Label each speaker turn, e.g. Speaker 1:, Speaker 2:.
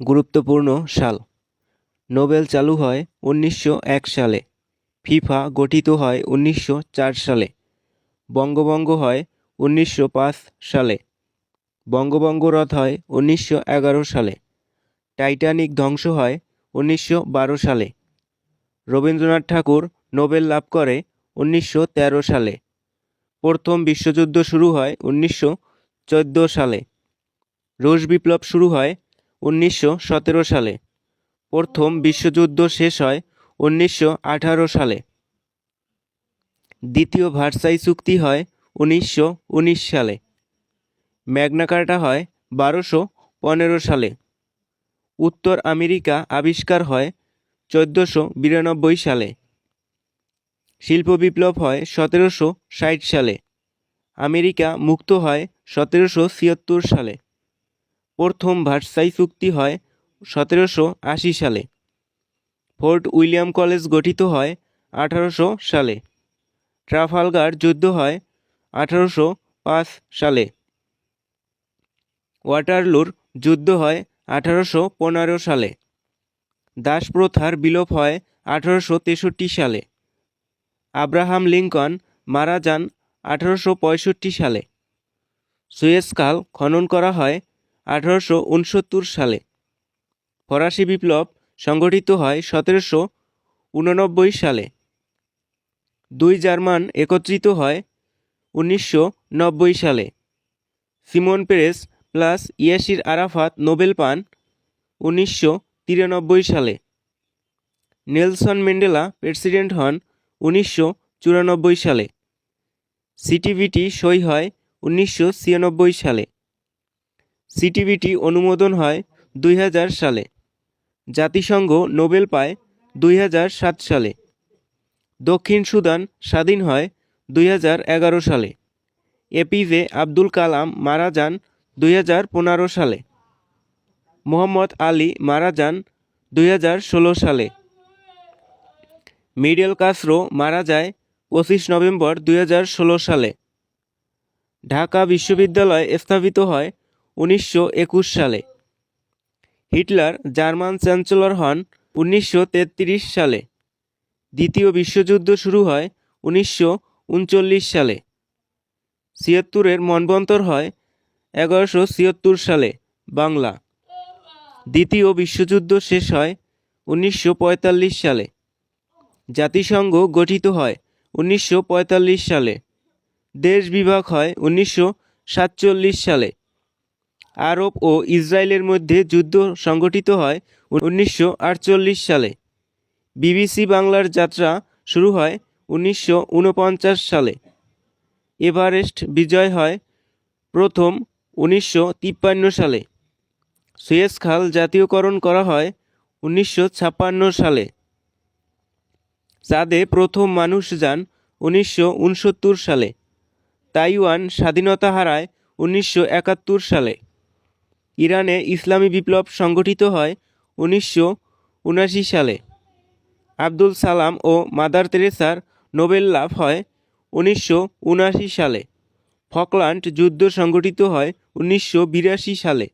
Speaker 1: গুরুত্বপূর্ণ সাল। নোবেল চালু হয় উনিশশো এক সালে। ফিফা গঠিত হয় উনিশশো চার সালে। বঙ্গভঙ্গ হয় উনিশশো পাঁচ সালে। বঙ্গভঙ্গ রদ হয় উনিশশো এগারো সালে। টাইটানিক ধ্বংস হয় উনিশশো বারো সালে। রবীন্দ্রনাথ ঠাকুর নোবেল লাভ করে উনিশশো তেরো সালে। প্রথম বিশ্বযুদ্ধ শুরু হয় উনিশশো চোদ্দ সালে। রুশ বিপ্লব শুরু হয় উনিশশো সতেরো সালে। প্রথম বিশ্বযুদ্ধ শেষ হয় উনিশশো আঠারো সালে। দ্বিতীয় ভার্সাই চুক্তি হয় উনিশশো উনিশ সালে। ম্যাগনা কার্টা হয় বারোশো পনেরো সালে। উত্তর আমেরিকা আবিষ্কার হয় চোদ্দোশো বিরানব্বই সালে। শিল্প বিপ্লব হয় সতেরোশো ষাট সালে। আমেরিকা মুক্ত হয় সতেরোশো ছিয়াত্তর সালে। প্রথম ভার্সাই চুক্তি হয় সতেরোশো আশি সালে। ফোর্ট উইলিয়াম কলেজ গঠিত হয় আঠারোশো সালে। ট্রাফালগার যুদ্ধ হয় আঠারোশো পাঁচ সালে। ওয়াটারলুর যুদ্ধ হয় আঠারোশো পনেরো সালে। দাসপ্রথার বিলোপ হয় আঠারোশো তেষট্টি সালে। আব্রাহাম লিঙ্কন মারা যান আঠারোশো পঁয়ষট্টি সালে। সুয়েজ খাল খনন করা হয় আঠারোশো উনসত্তর সালে। ফরাসি বিপ্লব সংগঠিত হয় সতেরোশো উননব্বই সালে। দুই জার্মান একত্রিত হয় উনিশশো নব্বই সালে। Shimon Peres plus Yasser Arafat Nobel পান উনিশশো তিরানব্বই সালে। নেলসন ম্যান্ডেলা প্রেসিডেন্ট হন উনিশশো চুরানব্বই সালে। সিটিভিটি সই হয় উনিশশো ছিয়ানব্বই সালে। সিটিভিটি অনুমোদন হয় দুই হাজার সালে। জাতিসংঘ নোবেল পায় দুই হাজার সাত সালে। দক্ষিণ সুদান স্বাধীন হয় দুই হাজার এগারো সালে। এপিজে আব্দুল কালাম মারা যান দুই হাজার পনেরো সালে। মোহাম্মদ আলী মারা যান দুই হাজার ষোলো সালে। মিডেল কাসরো মারা যায় পঁচিশ নভেম্বর দুই হাজার ষোলো সালে। ঢাকা বিশ্ববিদ্যালয় স্থাপিত হয় উনিশশো একুশ সালে। হিটলার জার্মান চ্যান্সেলর হন উনিশশো তেত্রিশ সালে। দ্বিতীয় বিশ্বযুদ্ধ শুরু হয় উনিশশো উনচল্লিশ সালে। ছিয়াত্তরের মনবন্তর হয় এগারোশো ছিয়াত্তর সালে বাংলা। দ্বিতীয় বিশ্বযুদ্ধ শেষ হয় উনিশশো পঁয়তাল্লিশ সালে। জাতিসংঘ গঠিত হয় উনিশশো পঁয়তাল্লিশ সালে। দেশ বিভাগ হয় উনিশশো সাতচল্লিশ সালে। আরব ও ইসরায়েলের মধ্যে যুদ্ধ সংগঠিত হয় উনিশশো আটচল্লিশ সালে। বিবিসি বাংলার যাত্রা শুরু হয় উনিশশো উনপঞ্চাশ সালে। এভারেস্ট বিজয় হয় প্রথম উনিশশো তিপ্পান্ন সালে। সুয়েজ খাল জাতীয়করণ করা হয় উনিশশো ছাপ্পান্ন সালে। চাঁদে প্রথম মানুষ যান উনিশশো উনসত্তর সালে। তাইওয়ান স্বাধীনতা হারায় উনিশশো একাত্তর সালে। ইরানে ইসলামী বিপ্লব সংগঠিত হয় উনিশশো উনাশি সালে। আব্দুল সালাম ও মাদার তেরেসার নোবেল লাভ হয় উনিশশো উনাশি সালে। ফকল্যান্ড যুদ্ধ সংগঠিত হয় উনিশশো বিরাশি সালে।